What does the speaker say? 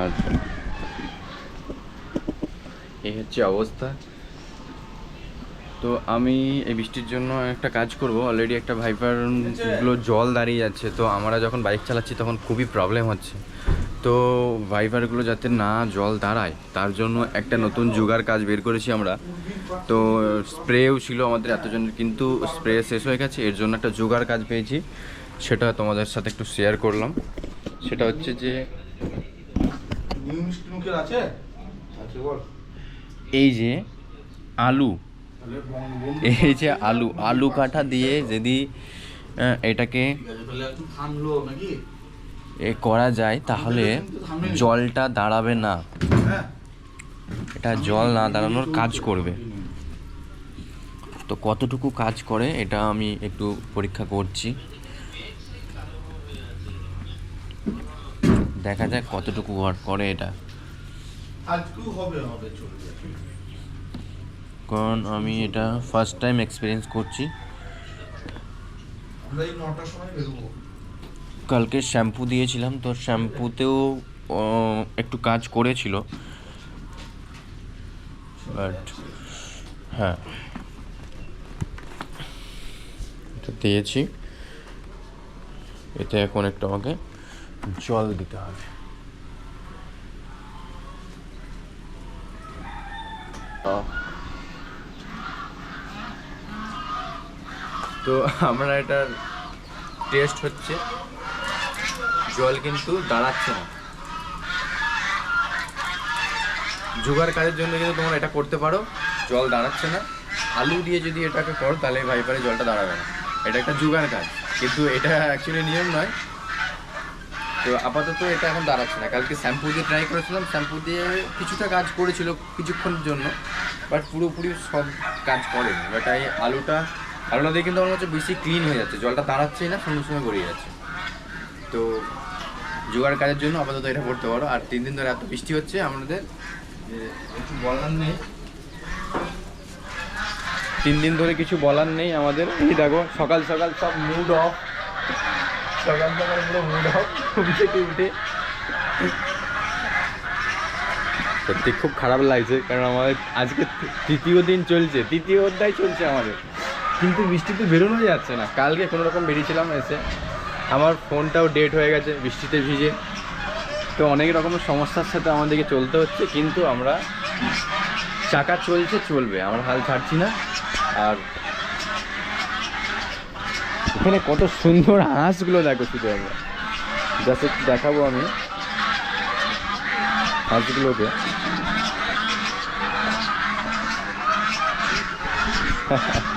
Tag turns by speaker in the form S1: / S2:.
S1: আর এই হচ্ছে অবস্থা। তো আমি এই বৃষ্টির জন্য একটা কাজ করব। অলরেডি একটা ভাইপারগুলো জল দাঁড়িয়ে যাচ্ছে। তো আমরা যখন বাইক চালাচ্ছি তখন খুবই প্রবলেম হচ্ছে। তো ভাইপারগুলো যাতে না জল দাঁড়ায়, তার জন্য একটা নতুন জোগাড় কাজ বের করেছি আমরা। তো স্প্রেও ছিল আমাদের এতজনের, কিন্তু স্প্রে শেষ হয়ে গেছে। এর জন্য একটা জোগাড় কাজ পেয়েছি। সেটা তোমাদের সাথে একটু শেয়ার করলাম। সেটা হচ্ছে যে
S2: মিষ্টি মুখের আছে? আছে বল।
S1: এই যে আলু এই যে আলু আলু কাঠা দিয়ে যদি এটাকে এ করা যায় তাহলে জলটা দাঁড়াবে না।
S2: হ্যাঁ।
S1: এটা জল না দাঁড়ানোর কাজ করবে। তো কতটুকু কাজ করে এটা আমি একটু পরীক্ষা করছি। দেখা যাক কতটুকু ওয়ার্ক করে এটা। কারণ আমি এটা ফার্স্ট টাইম এক্সপিরিয়েন্স করছি। কালকে শ্যাম্পু দিয়েছিলাম তো শ্যাম্পুতেও একটু কাজ করেছিল। বাট হ্যাঁ। এটা দিয়েছি। এতে এখন একটু আমাকে জল দিতে হবে। তো আমরা এটার টেস্ট হচ্ছে, জল কিন্তু দাঁড়াচ্ছে না। জোগাড় কাজের জন্য কিন্তু তোমরা এটা করতে পারো, জল দাঁড়াচ্ছে না। আলু দিয়ে যদি এটাকে করো, তাহলে ভাইপারে জলটা দাঁড়াবে না। এটা একটা জোগাড় কাজ। কিন্তু এটা অ্যাকচুয়ালি নিয়ম নয়। তো আপাতত এটা এখন দাঁড়াচ্ছে না। কালকে শ্যাম্পু দিয়ে ট্রাই করেছিলাম, শ্যাম্পু দিয়ে কিছুটা কাজ করেছিল কিছুক্ষণের জন্য বাট পুরোপুরি সব কাজ করেনি। বাট এই আলুটা আলুটা দিয়ে কিন্তু আমার হচ্ছে বেশি ক্লিন হয়ে যাচ্ছে, জলটা দাঁড়াচ্ছেই না, সঙ্গে সঙ্গে গড়িয়ে যাচ্ছে। তো জোগাড় কাজের জন্য আপাতত এটা করতে পারো। আর তিন দিন ধরে এত বৃষ্টি হচ্ছে, আমাদের কিছু বলার নেই। তিন দিন ধরে কিছু বলার নেই আমাদের। এই দেখো, সকাল সকাল সব মুড অফ সত্যি খুব খারাপ লাগছে, কারণ আমাদের আজকে তৃতীয় দিন চলছে, তৃতীয় অধ্যায় চলছে আমাদের। কিন্তু বৃষ্টিতে বেরোনো যাচ্ছে না। কালকে কোনো রকম বেরিয়েছিলাম এসে। আমার ফোনটাও ডেট হয়ে গেছে বৃষ্টিতে ভিজে। তো অনেক রকমের সমস্যার সাথে আমাদেরকে চলতে হচ্ছে, কিন্তু আমরা চাকা চলছে, চলবে। আমরা হাল ছাড়ছি না। আর এখানে কত সুন্দর হাঁসগুলো দেখো শুধু আমরা জাস্ট দেখাবো আমি। হাঁসগুলোকে।